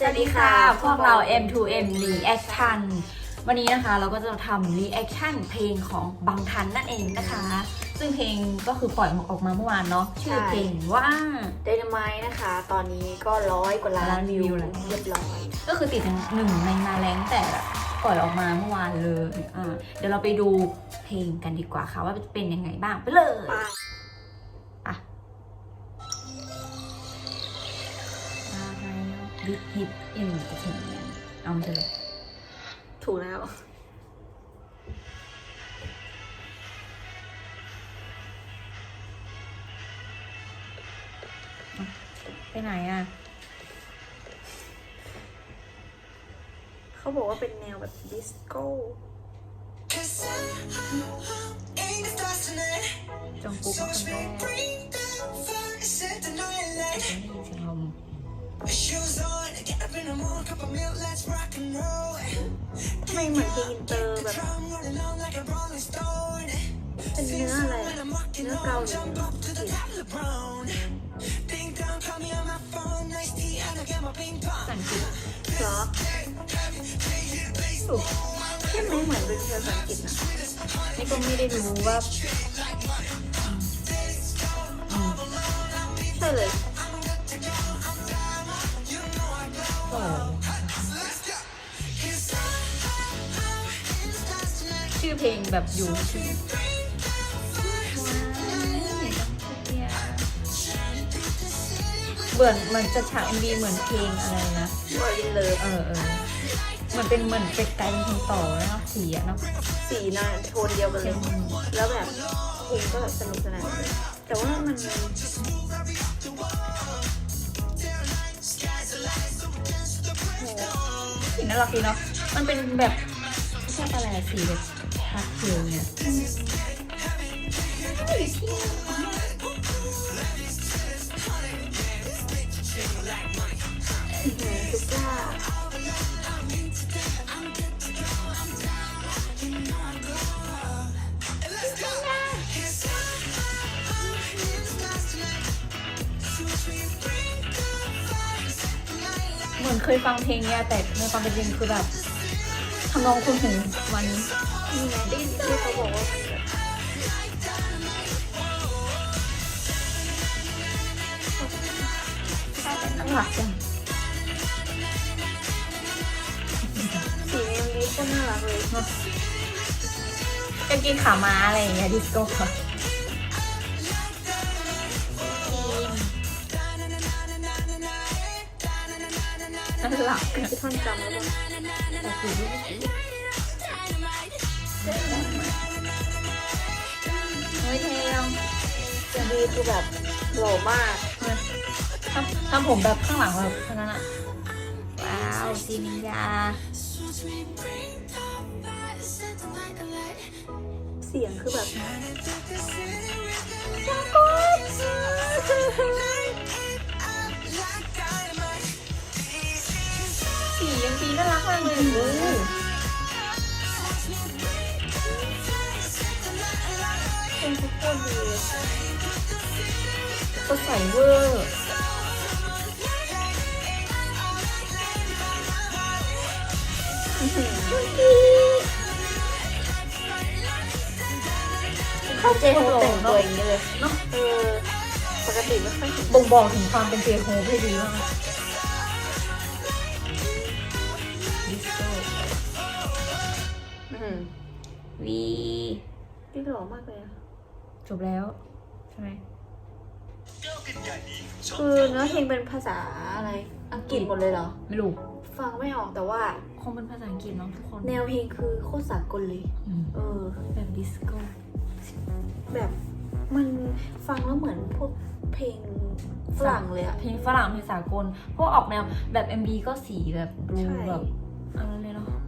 สวัสดีค่ะ พวกเรา M2M Reaction วันนี้นะคะเราก็จะทำ reaction เพลงของบางทันนั่นเองนะคะ ซึ่งเพลงก็คือปล่อยออกมาเมื่อวานเนาะชื่อเพลงว่าไดนาไมนะคะ ตอนนี้ก็ร้อยกว่าล้าล้านนวิวิววแล้วเรียบร้อย ก็คือติดหนึ่งในมาแรงแต่แบบปล่อยออกมาเมื่อวานเลยอ่าเดี๋ยวเราไปดูเพลงกันดีกว่าค่ะว่าจะเป็นยังไงบ้างไปเลย บิ๊กฮิตอินเตอร์เทนเมนต์เอามาเลยถูกแล้ว ไปไหนอะ เขาบอกว่าเป็นแนวแบบดิสโก้จงกุ๊กคนแรก ได้ยินเสียงลมทำไมเหมือนเพลงอินเตอร์แบบเป็นเนื้ออะไรอะเนื้อเกาหลีเหรอสังกฤษเหรอถูกใช่ไหมเหมือนเป็นภาษาอังกฤษนะนี่ก็ไม่ได้รู้ว่าใช่เลย เพลงแบบอยู่ชื่อเหมือนมันจะฉากเอ็มบีเหมือนเพลงอะไรนะว่าอินเลยเออเออเหมือนเป็นเหมือนเป็นกลายเป็นเพลงต่อแล้วเนาะสีอะเนาะสีหน้าโทนเดียวกันเลย แล้วแบบเพลงก็แบบสนุกสนานเลยแต่ว่ามันสีน่ารักดีเนาะมันเป็นแบบ ชอบอะไรอะสีแบบพาสเทลเนี่ยอื้อว่าเหมือนเคยฟังเพลงเนี้ยแต่ในความเป็นจริงคือแบบ ทำนองคุณหูมันนี่ไงที่ที่เขาบอกว่ามันแบบน่ารักจังสีเอ็มวีก็น่ารักเลยเนาะกางเกงขาม้าอะไรอย่างเงี้ยดิสโก้ น่ารักอะที่ท่อนจำแล้วบ้งแต่คือเฮ้ยเทลเอ็มวีคือแบบหล่อมากทำทำผมแบบข้างหลังแบบเท่านั้นอะว้าวซีนยา เสียงคือแบบ สียังปีน่ารักมากเลยโอ้เพลงทุกคนดีเลยก็ใส่เวอร์อื้อหือเข้าเจโอ้โฮแต่งตัวเนาะอย่างนี้เลยเนาะเออปกติไม่ค่อยเห็นบ่งบอกถึงความเป็นเจโฮให้ดีมาก วีนี่หล่อมากเลยอะจบแล้วใช่ไหมคือเนื้อเพลงเป็นภาษาอะไร อังกฤษหมดเลยเหรอ ไม่รู้ ฟังไม่ออกแต่ว่า คงเป็นภาษาอังกฤษเนาะทุกคน แนวเพลงคือโคตรสากลเลยอืมเออ แบบดิสโก้ แบบมันฟังแล้วเหมือนพวกเพลงฝรั่งเลยอะเพลงฝรั่งเพลงสากล พวกออกแนวแบบ MB ก็สีแบบดูใช่แบบอะไรเลยเนาะเออพูดยัง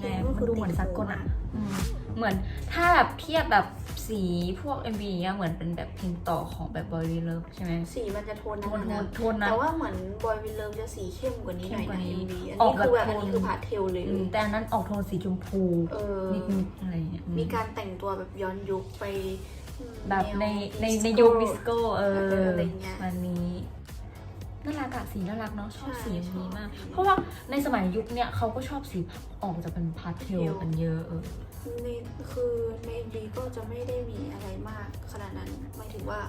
ไงอะเพลงก็มันคือดูเหมือนติดสากลหูอะอะอืมเหมือนถ้าแบบเทียบแบบสีพวก MB เนี้ยเหมือนเป็นแบบเพลงต่อของแบบ Boy We Love ใช่ไหมสีมันจะโทนโทนั้นนนะโทนนะแต่ว่าเหมือนบอยวิลเลอร์จะสีเข้มกว่านี้หน่อยเข้มกว่านะนี้เอ็มวีอันออนี้กแบบคือแบบโทอันนนี้คือพาสเทลเลยอืมแต่อันนั้นออกโทนสีชมพูเออนิดๆอะไรอย่างเงี้ยอืมีการแต่งตัวแบบย้อนยุคไปอืมแบบในแวในในดิสโก้ยุคดิสโก้เอเออออะไรเงี้ยวันนี้ น่ารักอะสีน่ารักเนาะชอบใช่สีอย่างนี้มากชอบเพราะว่าในสมัยยุคเนี้ยเขาก็ชอบสีออกจะเป็นพาสเทลพาสเทลกันเยอะเออในคือใน MV ก็จะไม่ได้มีอะไรมากขนาดนั้นหมายถึงว่า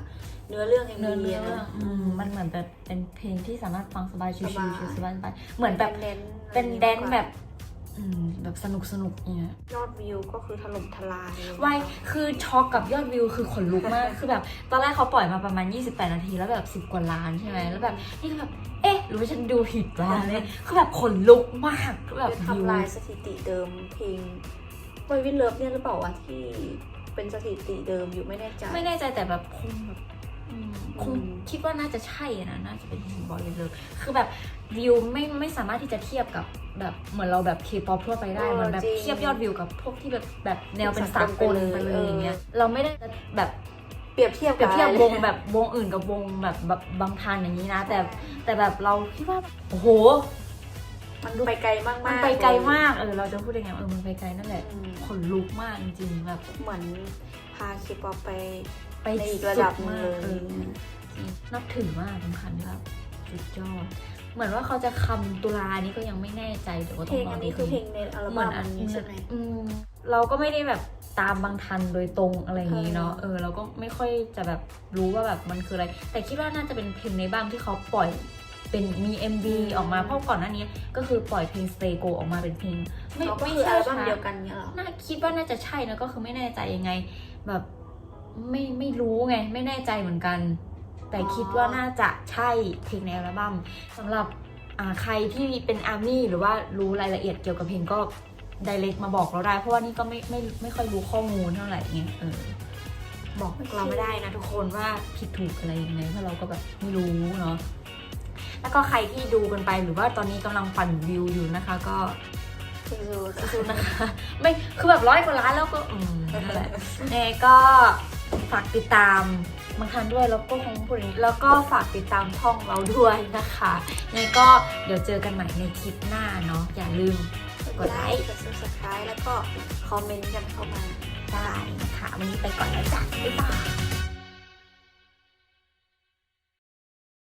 เนื้อเรื่อง MV เนื้อเนื้ออะนะอืมมันเหมือนแบบเป็นเพลงที่สามารถฟังสบายชิวสบายๆสบายสบายเหมือนแบบเน้นเป็นแดนมากกว่าแบบอืม แบบสนุกสนุกอย่างเงี้ยยอดวิวก็คือถล่มทลายวายคือช็อกกับยอดวิวคือขนลุกมาก คือแบบ ตอนแรกเขาปล่อยมาประมาณ 28 นาทีแล้วแบบ 10 กว่าล้านใช่ไหมแล้วแบบนี่ก็แบบ เอ๊ะ หรือว่าฉันดูผิดวะเนี่ยคือแบบขนลุกมากคือแบบคือวิวทำลายสถิติเดิมเพลงไววินเลิฟเนี่ยหรือเปล่าวะที่เป็นสถิติเดิมอยู่ไม่แน่ใจ ไม่แน่ใจแต่แบบคงแบบอืม คงอืมคิดว่าน่าจะใช่นะน่าจะเป็นบอยเลยคือแบบวิวไม่ไม่สามารถที่จะเทียบกับแบบเหมือนเราแบบเคป๊อปทั่วไปได้เหมือนแบบเทียบยอดวิวกับพวกที่แบบแบบแนวเป็นสากลไปเลยอย่างเงี้ยเราไม่ได้แบบเปรียบเทียบเปรียบเทียบกับวงแบบวงอื่นกับวงแบบแบบบางทันอย่างนี้นะ แต่แต่แบบเราคิดว่าโอ้โห มันไปไกลมากๆมันไปไกลมาก เออ เราจะพูดยังไงเออ มันไปไกลนั่นแหละ อืมขนลุกมากจริงๆแบบ เหมือนพาเคป๊อปไปไปในอีกระดับหนึ่งสุมากเลยเออจริงนับถือมากสำคัญที่แบบสุดยอด เหมือนว่าเขาจะคำตุลานี้ก็ยังไม่แน่ใจเดี๋ยวก็เพต้ลองงรออันดูนี้คือเพลงในอัลเหมืบั้อนมอันนี้ใช่ไหม อืมเราก็ไม่ได้แบบตามบางทันโดยตรงอะไรอย่างนี้เนาะ เอเอออเราก็ไม่ค่อยจะแบบรู้ว่าแบบมันคืออะไร แต่คิดว่าน่าจะเป็นเพลงในบ้างที่เขาปล่อย เป็นมี MV ออกมาเพราะก่อนหน้านี้ ก็คือปล่อยเพลง Stay Go ออกมาเป็นเพลง ไม่เขาก็ไม่คืออัใช่ลบั้มช้าเดียวกันเนี่ยเหรอน่าคิดว่าน่าจะใช่นะก็คือไม่แน่ใจยังไง แบบไม่ไม่รู้ไง ไม่แน่ใจเหมือนกัน แต่อ๋อคิดว่าน่าจะใช่เพลงในอัลบั้มสำหรับอ่าใครที่เป็นอาร์มี่หรือว่ารู้รายละเอียดเกี่ยวกับเพลงก็ไดเ c กมาบอกเราได้ เพราะว่านี่ก็ไม่ไม่ไม่ค่อยรู้ข้อมูลเท่าไหร่ไงเออบอกเราไม่ได้นะทุกคนว่าผิดถูกอะไรยังไงเพราะเราก็แบบไม่รู้เนาะ แล้วก็ใครที่ดูกันไปหรือว่าตอนนี้กำลังปั่นวิวอยู่นะคะ ก็คือสู้นะคะไม่คือแบบร้อยกว่าล้านแล้วก็อืมนั่นแหละเน่ก็ฝากติดตามบางทันด้วยแล้วก็คงพูดอย่างนี้แล้วก็ฝากติดตามช่องเราด้วยนะคะยังไงก็เดี๋ยวเจอกันใหม่ในคลิปหน้าเนาะอย่าลืมกดไลค์กด subscribe แล้วก็คอมเมนต์กันเข้ามาได้นะคะวันนี้ไปก่อนแล้วจ้ะบ๊ายบาย